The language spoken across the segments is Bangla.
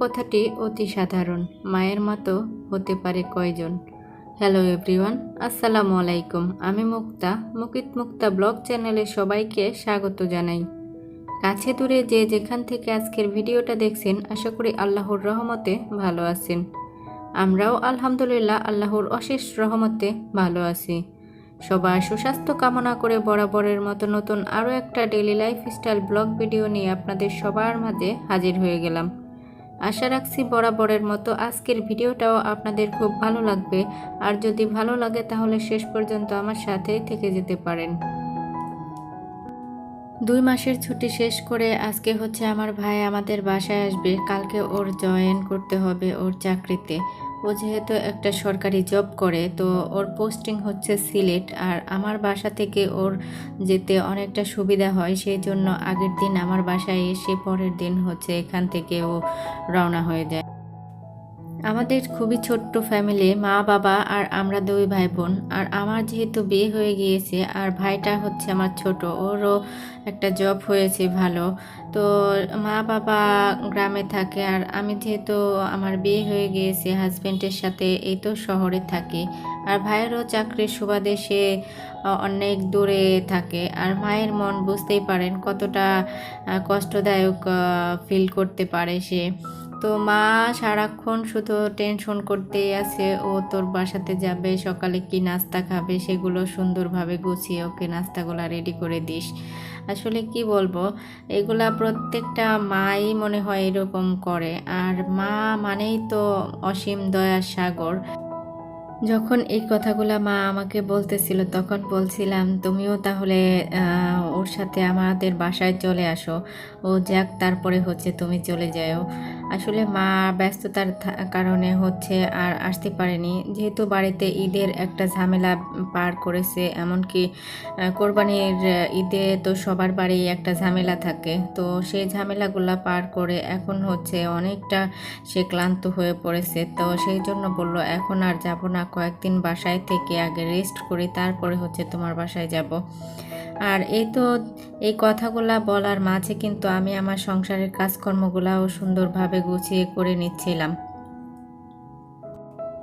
কথাটি অতি সাধারণ। মায়ের মতো হতে পারে কয়জন? হ্যালো এভরিওয়ান আসসালামু আলাইকুম। আমি মুক্তা, মুকিত মুক্তা ব্লগ চ্যানেলে সবাইকে স্বাগত জানাই। কাছে দূরে যে যেখান থেকে আজকের ভিডিওটা দেখছেন, আশা করি আল্লাহর রহমতে ভালো আছেন। আমরাও আলহামদুলিল্লাহ আল্লাহর অশেষ রহমতে ভালো আছি। সবার সুস্বাস্থ্য কামনা করে বরাবরের মতো নতুন আরও একটা ডেলি লাইফস্টাইল ব্লগ ভিডিও নিয়ে আপনাদের সবার মাঝে হাজির হয়ে গেলাম। আশা রাখছি বরাবরের মতো আজকের ভিডিওটাও আপনাদের খুব ভালো লাগবে। আর যদি ভালো লাগে তাহলে শেষ পর্যন্ত আমার সাথেই থেকে যেতে পারেন। দুই মাসের ছুটি শেষ করে আজকে হচ্ছে আমার ভাই আমাদের বাসায় আসবে। কালকে ওর জয়েন করতে হবে ওর চাকরিতে। ও যেহেতু একটা সরকারি জব করে, তো ওর পোস্টিং হচ্ছে সিলেট। আর আমার বাসা থেকে ওর যেতে অনেকটা সুবিধা হয় সেই জন্য আগের দিন আমার বাসায় এসে পরের দিন হচ্ছে এখান থেকে ও রওনা হয়ে যায়। আমাদের খুবই ছোট্ট ফ্যামিলি মা, বাবা আর আমরা দুই ভাই বোন আর আমার যেহেতু বিয়ে হয়ে গিয়েছে আর ভাইটা হচ্ছে আমার ছোট, ওরও একটা জব হয়েছে ভালো। তো মা, বাবা গ্রামে থাকে আর আমি যেহেতু আমার বিয়ে হয়ে গিয়েছে হাজব্যান্ডের সাথে এই তো শহরে থাকি। আর ভাইয়েরও চাকরির সুবাদে সে অনেক দূরে থাকে। আর মায়ের মন বুঝতেই পারেন কতটা কষ্টদায়ক ফিল করতে পারে সে। তো মা সারাক্ষণ শুধু টেনশন করতেই আছে। ও তোর বাসাতে যাবে, সকালে কি নাস্তা খাবে সেগুলো সুন্দরভাবে গুছিয়ে ওকে নাস্তাগুলো রেডি করে দিস। আসলে কি বলব, এগুলা প্রত্যেকটা মাই মনে হয় এরকম করে। আর মা মানেই তো অসীম দয়ার সাগর। যখন এই কথাগুলো মা আমাকে বলতেছিল, তখন বলছিলাম, তুমিও তাহলে ওর সাথে আমাদের বাসায় চলে আসো। ও যাক, তারপরে হচ্ছে তুমি চলে যাও আসলে মা ব্যস্ততার কারণে হচ্ছে আর আসতে পারেনি। যেহেতু বাড়িতে ঈদের একটা ঝামেলা পার করেছে, এমনকি কোরবানির ঈদে তো সবার বাড়ি একটা ঝামেলা থাকে। তো সেই ঝামেলাগুলো পার করে এখন হচ্ছে অনেকটা সে ক্লান্ত হয়ে পড়েছে। তো সেই জন্য বলল, এখন আর যাব না, কয়েকদিন বাসায় থেকে আগে রেস্ট করি, তারপরে হচ্ছে তোমার বাসায় যাব। আর এই তো এই কথাগুলা বলার মাঝে কিন্তু আমি আমার সংসারের কাজকর্মগুলাও সুন্দরভাবে গুছিয়ে করে নিচ্ছিলাম।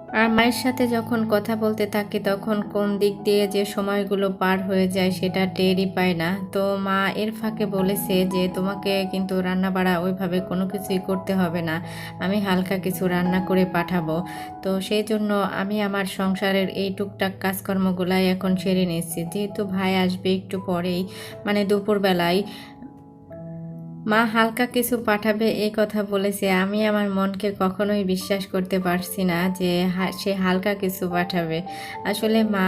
আর মায়ের সাথে যখন কথা বলতে থাকি, তখন কোন দিক দিয়ে যে সময়গুলো পার হয়ে যায় সেটা টেরই পায় না। তো মা এর ফাঁকে বলেছে যে, তোমাকে কিন্তু রান্না বাড়া ওইভাবে কোনো কিছুই করতে হবে না। আমি হালকা কিছু রান্না করে পাঠাবো। তো সেই জন্য আমি আমার সংসারের এই টুকটাক কাজকর্মগুলাই এখন সেরে নিচ্ছি। যেহেতু ভাই আসবে একটু পরেই মানে দুপুরবেলায় মা হালকা কিছু পাঠাবে এই কথা বলেছে। আমি আমার মনকে কখনোই বিশ্বাস করতে পারছি না যে সে হালকা কিছু পাঠাবে। আসলে মা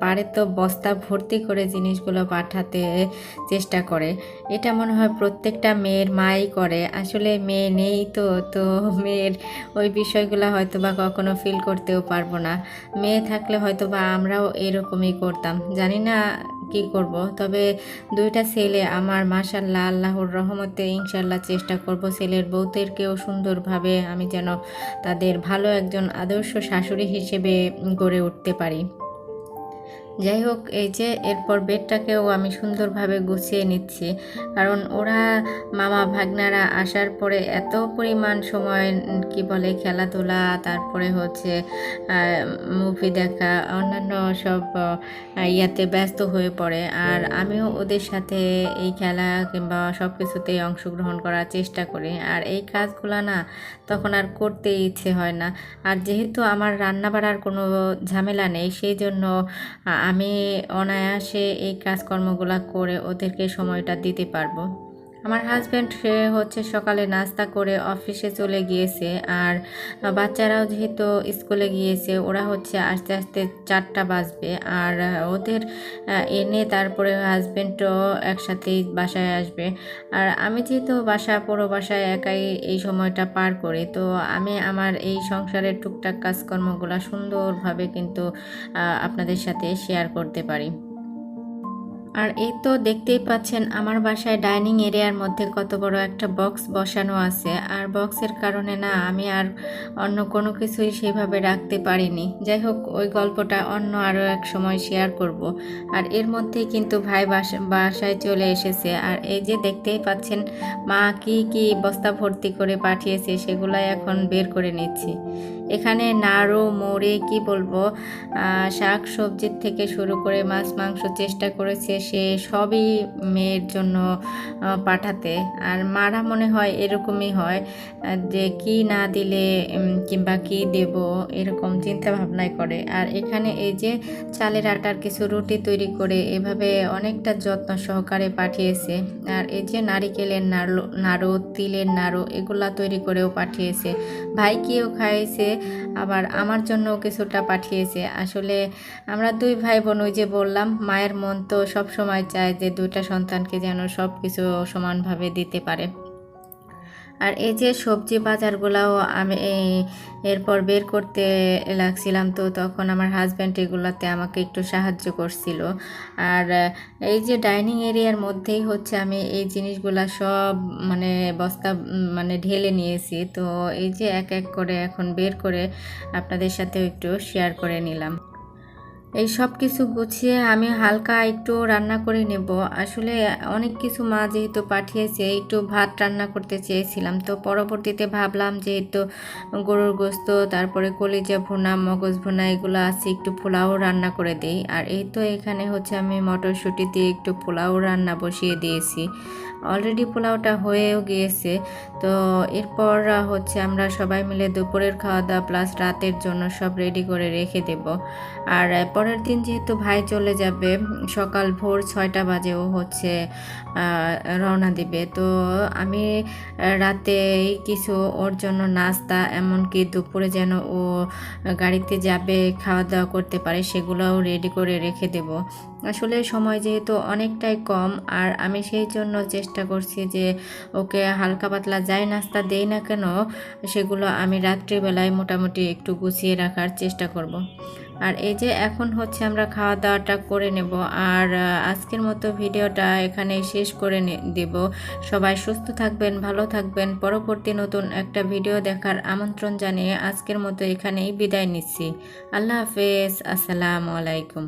পারে তো বস্তা ভর্তি করে জিনিসগুলো পাঠাতে চেষ্টা করে। এটা মনে হয় প্রত্যেকটা মেয়ের মাই করে। আসলে মেয়ে নেই তো তো মেয়ের ওই বিষয়গুলো হয়তো বা কখনো ফিল করতেও পারব না। মেয়ে থাকলে হয়তো বা আমরাও এরকমই করতাম। জানি না কি করব? তবে দুইটা ছেলে আমার মাশাল্লাহ আল্লাহর রহমতে ইনশাল্লাহ চেষ্টা করব ছেলের বউদেরকেও সুন্দরভাবে আমি যেন তাদের ভালো একজন আদর্শ শাশুড়ি হিসেবে গড়ে উঠতে পারি। যাই হোক, এই যে এরপর বেডটাকেও আমি সুন্দরভাবে গুছিয়ে নিচ্ছি। কারণ ওরা মামা ভাগনারা আসার পরে এত পরিমাণ সময়, কি বলে, খেলাধুলা, তারপরে হচ্ছে মুভি দেখা, অন্যান্য সব ইয়াতে ব্যস্ত হয়ে পড়ে। আর আমিও ওদের সাথে এই খেলা কিংবা সব কিছুতেই অংশগ্রহণ করার চেষ্টা করি। আর এই কাজগুলো না, তখন আর করতে ইচ্ছে হয় না। আর যেহেতু আমার রান্না বাড়ার কোনো ঝামেলা নেই, সেই জন্য আমি অনায়াসে এই কাজকর্মগুলো করে ওদেরকে সময়টা দিতে পারব। আমার হাজব্যান্ড সে হচ্ছে সকালে নাস্তা করে অফিসে চলে গিয়েছে আর বাচ্চারাও যেহেতু স্কুলে গিয়েছে, ওরা হচ্ছে আস্তে আস্তে চারটা বাজবে আর ওদের এনে তারপরে হাজব্যান্ডও একসাথেই বাসায় আসবে। আর আমি যেহেতু বাসা, পুরো বাসায় একাই এই সময়টা পার করি, তো আমি আমার এই সংসারের টুকটাক কাজকর্মগুলো সুন্দরভাবে কিন্তু আপনাদের সাথে শেয়ার করতে পারি। আর এই তো দেখতেই পাচ্ছেন আমার বাসায় ডাইনিং এরিয়ার মধ্যে কত বড় একটা বক্স বসানো আছে। আর বক্সের কারণে না আমি আর অন্য কোনো কিছুই সেভাবে রাখতে পারিনি। যাই হোক, ওই গল্পটা অন্য আরও এক সময় শেয়ার করব। আর এর মধ্যেই কিন্তু ভাই বাসা বাসায় চলে এসেছে। আর এই যে দেখতেই পাচ্ছেন, মা কি কি বস্তা ভর্তি করে পাঠিয়েছে সেগুলাই এখন বের করে নিচ্ছি। এখানে নাড়ু, মোড়ে, কি বলব শাক সবজির থেকে শুরু করে মাছ, মাংস চেষ্টা করেছে সে সবই মেয়ের জন্য পাঠাতে। আর মারা মনে হয় এরকমই হয় যে কি না দিলে কিংবা কি দেব এরকম চিন্তা ভাবনাই করে। আর এখানে এই যে চালের আটার কিছু রুটি তৈরি করে এভাবে অনেকটা যত্ন সহকারে পাঠিয়েছে। আর এই যে নারিকেলের নাড়ু নাড়ু, তিলের নাড়ু, এগুলা তৈরি করেও পাঠিয়েছে। ভাইকেও খাইয়েছে আবার আমার জন্য কিছুটা পাঠিয়েছে। আসলে আমরা দুই ভাই বোন ওই যে বললাম, মায়ের মন তো সবসময় চায় যে দুইটা সন্তানকে যেন সব কিছু সমানভাবে দিতে পারে। আর এই যে সবজি বাজারগুলাও আমি এরপর বের করতে লাগছিলাম, তো তখন আমার হাজব্যান্ড এগুলাতে আমাকে একটু সাহায্য করছিল। আর এই যে ডাইনিং এরিয়ার মধ্যেই হচ্ছে আমি এই জিনিসগুলা সব মানে বস্তা মানে ঢেলে নিয়েছি। তো এই যে এক এক করে এখন বের করে আপনাদের সাথেও একটু শেয়ার করে নিলাম। এই সব কিছু গুছিয়ে আমি হালকা একটু রান্না করে নেব। আসলে অনেক কিছু মা যেহেতু পাঠিয়েছে, একটু ভাত রান্না করতে চেয়েছিলাম। তো পরবর্তীতে ভাবলাম যেহেতু গরুর গোস্ত, তারপরে কলিজা ভুনা, মগজ ভুনা, এগুলো আছে, একটু পোলাও রান্না করে দিই। আর এই তো এখানে হচ্ছে আমি মটরশুঁটি দিয়ে একটু পোলাও রান্না বসিয়ে দিয়েছি। অলরেডি পোলাওটা হয়েও গিয়েছে। তো এরপর হচ্ছে আমরা সবাই মিলে দুপুরের খাওয়া দাওয়া প্লাস রাতের জন্য সব রেডি করে রেখে দেব। আর পরের দিন যেহেতু ভাই চলে যাবে, সকাল ভোর ছয়টা বাজেও হচ্ছে রওনা দিবে তো আমি রাতে কিছু ওর জন্য নাস্তা এমনকি দুপুরে যেন ও গাড়িতে যাবে খাওয়া দাওয়া করতে পারে, সেগুলোও রেডি করে রেখে দেব আসলে সময় যেহেতু অনেকটাই কম, আর আমি সেই জন্য চেষ্টা করছি যে ওকে হালকা পাতলা যাই নাস্তা দেই না কেন, সেগুলো আমি রাত্রিবেলায় মোটামুটি একটু গুছিয়ে রাখার চেষ্টা করব। আর এই যে এখন হচ্ছে আমরা খাওয়া দাওয়াটা করে নেব। আর আজকের মতো ভিডিওটা এখানে শেষ করে দেব। সবাই সুস্থ থাকবেন, ভালো থাকবেন। পরবর্তী নতুন একটা ভিডিও দেখার আমন্ত্রণ জানিয়ে আজকের মতো এখানেই বিদায় নিচ্ছি। আল্লাহ হাফেজ। আসসালামু আলাইকুম।